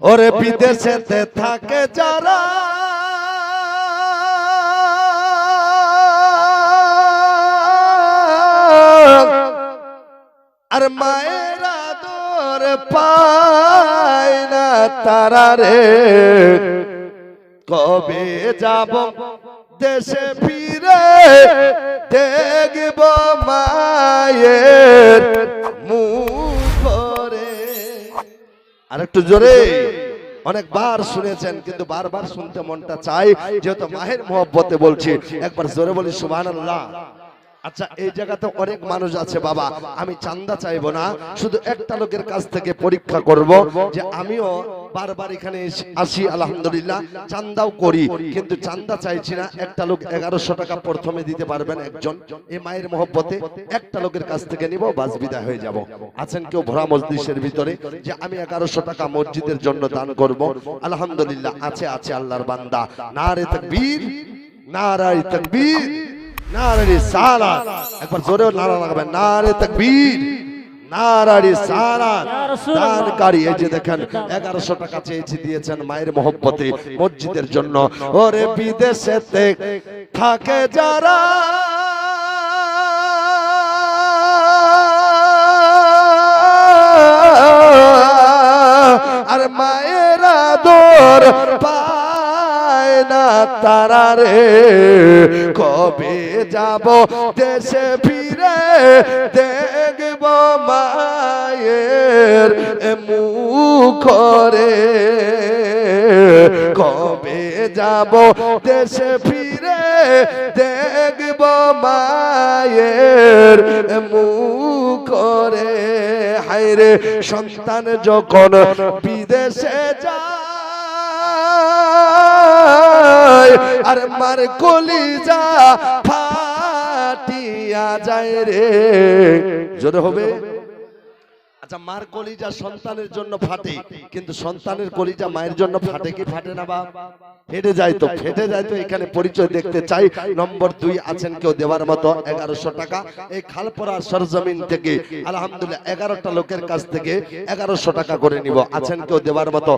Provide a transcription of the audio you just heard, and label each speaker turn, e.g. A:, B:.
A: ওরে বিদেশেতে থাকে যারা। আর মায়ের আদর পায় না তারা রে। কবে যাব দেশে ফিরে? দেখব মায়ের আর একটু জোরে। অনেকবার শুনেছেন, কিন্তু বারবার শুনতে মনটা চাই, যেহেতু মাহের মোহব্বতে বলছি। একবার জোরে বলি সুবান আল্লাহ আচ্ছা এই জায়গাতে অনেক মানুষ আছে, বাবা। আমি চান্দা চাইব না, শুধু একটা লোকের কাছ থেকে পরীক্ষা করব যে আমিও বারবার এখানে আসি, আলহামদুলিল্লাহ। চান্দাও করি, কিন্তু চান্দা চাইছি না। একটা লোক এগারোশো টাকা প্রথমে দিতে পারবেন একজন। এ মায়ের মহব্বতে একটা লোকের কাছ থেকে নিব, বাস বিদায় হয়ে যাব। আছেন কেউ ভরা মসজিদের ভিতরে? যে আমি এগারোশো টাকা মসজিদের জন্য দান করব। আলহামদুলিল্লাহ, আছে আছে, আল্লাহর বান্দা। না রে তকবীর নারাই তকবীর নারারি সালা একবার জোরে নারা লাগাবেন। নারে তকবীর। নারারি সালা দানকারী এই যে দেখেন এগারোশো টাকা চেয়েছি দিয়েছেন মায়ের মহব্বতে মসজিদের জন্য। ওরে বিদেশেতে থাকে যারা। আর মায়ের আদর পায় না তারা রে। কবে যাব দেশে ফিরে দেখব মায়ের মুখ কবে যাব দেশে ফিরে দেখব মায়ের মুখ রে হায়রে সন্তান যখন বিদেশে যায়, আর মার কলিজা ফাটিয়া যায় রে। জোরে হবে? আচ্ছা মার কলিজা সন্তানের জন্য ফাটে কিন্তু সন্তানের কলিজা মায়ের জন্য ফাটে কি ফাটে না বা ফেটে যায় তো ফেটে যায় তো এখানে পরিচয় দেখতে চাই। নম্বর দুই আছেন কেউ দেওয়ার মতো? এগারোশো টাকা। এই খালপড়া সরজমিন থেকে আলহামদুলিল্লাহ এগারোটা লোকের কাছ থেকে এগারোশো টাকা করে নিব। আছেন কেউ দেওয়ার মতো?